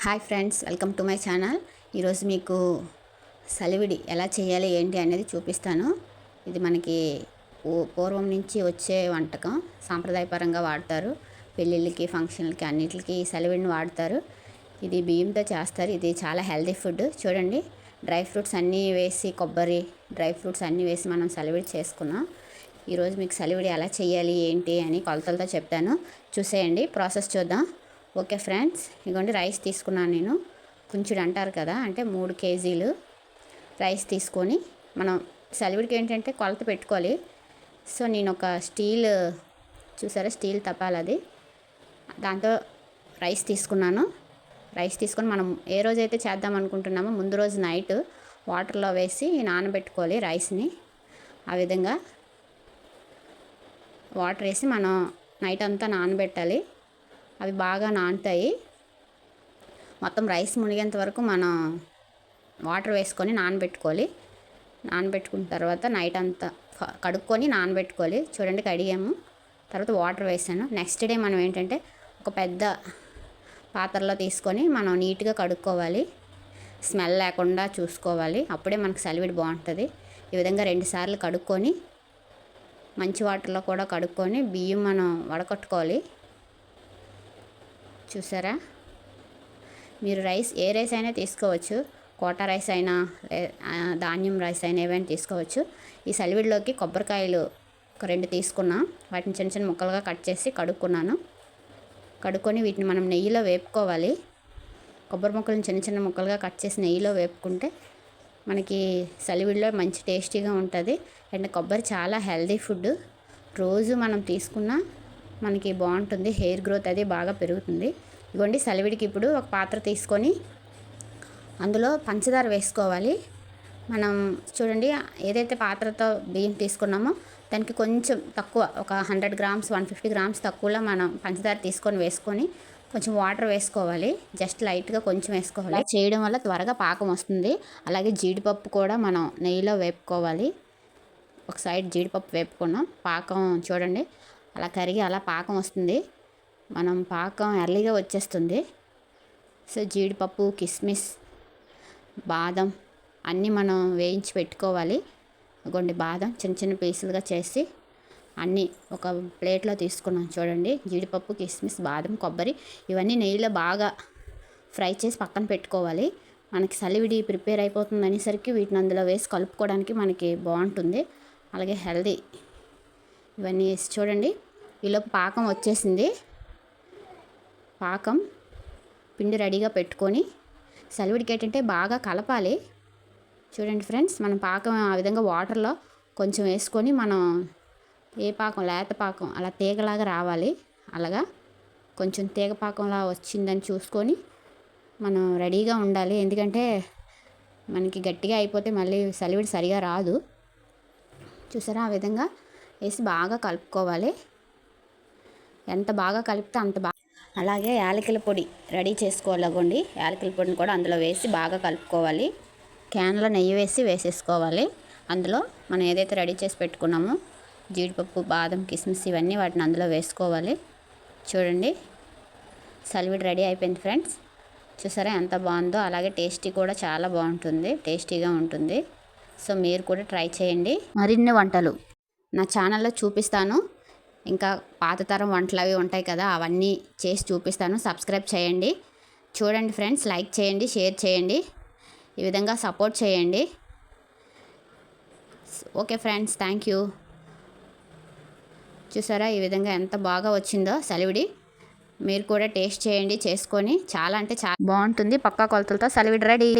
Hi friends welcome to my channel. ఈరోజు మీకు సలివిడి ఎలా చేయాలి ఏంటి అనేది చూపిస్తాను. ఇది మనకి పూ- పూర్వం నుంచి వచ్చే వంటకం. సాంప్రదాయపరంగా వాడతారు. పెళ్ళిళ్ళకి ఫంక్షన్లకి అన్నిటికి ఈ సలివిడిని వాడతారు. ఇది బియ్యంతో చేస్తారు. ఇది చాలా హెల్దీ ఫుడ్. చూడండి డ్రై ఫ్రూట్స్ అన్నీ వేసి కొబ్బరి డ్రై ఫ్రూట్స్ అన్నీ వేసి మనం సలివిడి చేసుకున్నాం. ఈరోజు మీకు సలివిడి ఎలా చేయాలి ఏంటి అని కొలతలతో చెప్తాను. చూసేయండి ప్రాసెస్ చూద్దాం. ఓకే ఫ్రెండ్స్ ఇదిగోండి రైస్ తీసుకున్నాను నేను. కొంచెం అంటారు కదా అంటే మూడు కేజీలు రైస్ తీసుకొని మనం సలివిడికి ఏంటంటే కొలత పెట్టుకోవాలి. సో నేను ఒక స్టీల్ చూసారా స్టీల్ తపాలది దాంతో రైస్ తీసుకున్నాను. రైస్ తీసుకొని మనం ఏ రోజైతే చేద్దాం అనుకుంటున్నామో ముందు రోజు నైట్ వాటర్లో వేసి నానబెట్టుకోవాలి రైస్ని. ఆ విధంగా వాటర్ వేసి మనం నైట్ అంతా నానబెట్టాలి. అవి బాగా నానుతాయి. మొత్తం రైస్ మునిగేంత వరకు మనం వాటర్ వేసుకొని నానబెట్టుకోవాలి. నానబెట్టుకున్న తర్వాత నైట్ అంతా కడుక్కొని నానబెట్టుకోవాలి. చూడండి కడిగాము. తర్వాత వాటర్ వేసాను. నెక్స్ట్ డే మనం ఏంటంటే ఒక పెద్ద పాత్రలో తీసుకొని మనం నీట్గా కడుక్కోవాలి. స్మెల్ లేకుండా చూసుకోవాలి. అప్పుడే మనకు సెలవిడి బాగుంటుంది. ఈ విధంగా రెండుసార్లు కడుక్కొని మంచి వాటర్లో కూడా కడుక్కొని బియ్యం మనం వడకట్టుకోవాలి. చూసారా? మీరు రైస్ ఏ రైస్ అయినా తీసుకోవచ్చు. కోటా రైస్ అయినా ధాన్యం రైస్ అయినా ఏవైనా తీసుకోవచ్చు. ఈ సలివిడిలోకి కొబ్బరికాయలు ఒక రెండు తీసుకున్నా వాటిని చిన్న చిన్న ముక్కలుగా కట్ చేసి కడుక్కున్నాను. కడుక్కొని వీటిని మనం నెయ్యిలో వేపుకోవాలి. కొబ్బరి ముక్కలను చిన్న చిన్న ముక్కలుగా కట్ చేసి నెయ్యిలో వేపుకుంటే మనకి సలివిడిలో మంచి టేస్టీగా ఉంటుంది. అండ్ కొబ్బరి చాలా హెల్దీ ఫుడ్. రోజు మనం తీసుకున్నా మనకి బాగుంటుంది. హెయిర్ గ్రోత్ అది బాగా పెరుగుతుంది. ఇదిగోండి సలివిడికి ఇప్పుడు ఒక పాత్ర తీసుకొని అందులో పంచదార వేసుకోవాలి. మనం చూడండి ఏదైతే పాత్రతో బియ్యం తీసుకున్నామో దానికి కొంచెం తక్కువ ఒక hundred grams one fifty grams తక్కువలో మనం పంచదార తీసుకొని వేసుకొని కొంచెం వాటర్ వేసుకోవాలి. జస్ట్ లైట్గా కొంచెం వేసుకోవాలి. చేయడం వల్ల త్వరగా పాకం వస్తుంది. అలాగే జీడిపప్పు కూడా మనం నెయ్యిలో వేపుకోవాలి. ఒక సైడ్ జీడిపప్పు వేపుకున్నాం. పాకం చూడండి అలా కరిగి అలా పాకం వస్తుంది. మనం పాకం ఎర్లీగా వచ్చేస్తుంది. సో జీడిపప్పు కిస్మిస్ బాదం అన్నీ మనం వేయించి పెట్టుకోవాలి. కొన్ని బాదం చిన్న చిన్న పీసులుగా చేసి అన్నీ ఒక ప్లేట్లో తీసుకున్నాం చూడండి. జీడిపప్పు కిస్మిస్ బాదం కొబ్బరి ఇవన్నీ నెయ్యిలో బాగా ఫ్రై చేసి పక్కన పెట్టుకోవాలి. మనకి సలివిడి ప్రిపేర్ అయిపోతుంది అనేసరికి వీటిని అందులో వేసి కలుపుకోవడానికి మనకి బాగుంటుంది. అలాగే హెల్దీ ఇవన్నీ వేసి చూడండి. ఈలోపు పాకం వచ్చేసింది. పాకం పిండి రెడీగా పెట్టుకొని సలివిడికి ఏంటంటే బాగా కలపాలి. చూడండి ఫ్రెండ్స్ మనం పాకం ఆ విధంగా వాటర్లో కొంచెం వేసుకొని మనం ఏ పాకం లేత పాకం అలా తీగలాగా రావాలి. అలాగా కొంచెం తీగ పాకంలా వచ్చిందని చూసుకొని మనం రెడీగా ఉండాలి. ఎందుకంటే మనకి గట్టిగా అయిపోతే మళ్ళీ సలివిడి సరిగా రాదు. చూసారా ఆ విధంగా? వేసి బాగా కలుపుకోవాలి. ఎంత బాగా కలిపితే అంత బాగా అలాగే యాలకుల పొడి రెడీ చేసుకోవాలగోండి యాలకుల పొడిని కూడా అందులో వేసి బాగా కలుపుకోవాలి. క్యాన్లో నెయ్యి వేసి వేసేసుకోవాలి. అందులో మనం ఏదైతే రెడీ చేసి పెట్టుకున్నామో జీడిపప్పు బాదం కిస్మిస్ ఇవన్నీ వాటిని అందులో వేసుకోవాలి. చూడండి. సలివిడ్ రెడీ అయిపోయింది ఫ్రెండ్స్. చూసారా ఎంత బాగుందో? అలాగే టేస్టీ కూడా చాలా బాగుంటుంది. టేస్టీగా ఉంటుంది. సో మీరు కూడా ట్రై చేయండి. మరిన్ని వంటలు. నా ఛానల్లో చూపిస్తాను. ఇంకా పాత తరం వంటలు అవి ఉంటాయి కదా అవన్నీ చేసి చూపిస్తాను. సబ్స్క్రైబ్ చేయండి. చూడండి ఫ్రెండ్స్ లైక్ చేయండి షేర్ చేయండి. ఈ విధంగా సపోర్ట్ చేయండి. Okay friends thank you. చూసారా ఈ విధంగా ఎంత బాగా వచ్చిందో సలివిడి. మీరు కూడా టేస్ట్ చేయండి చేసుకొని. చాలా అంటే చాలా బాగుంటుంది పక్కా కొలతలతో సలివిడి రెడీ.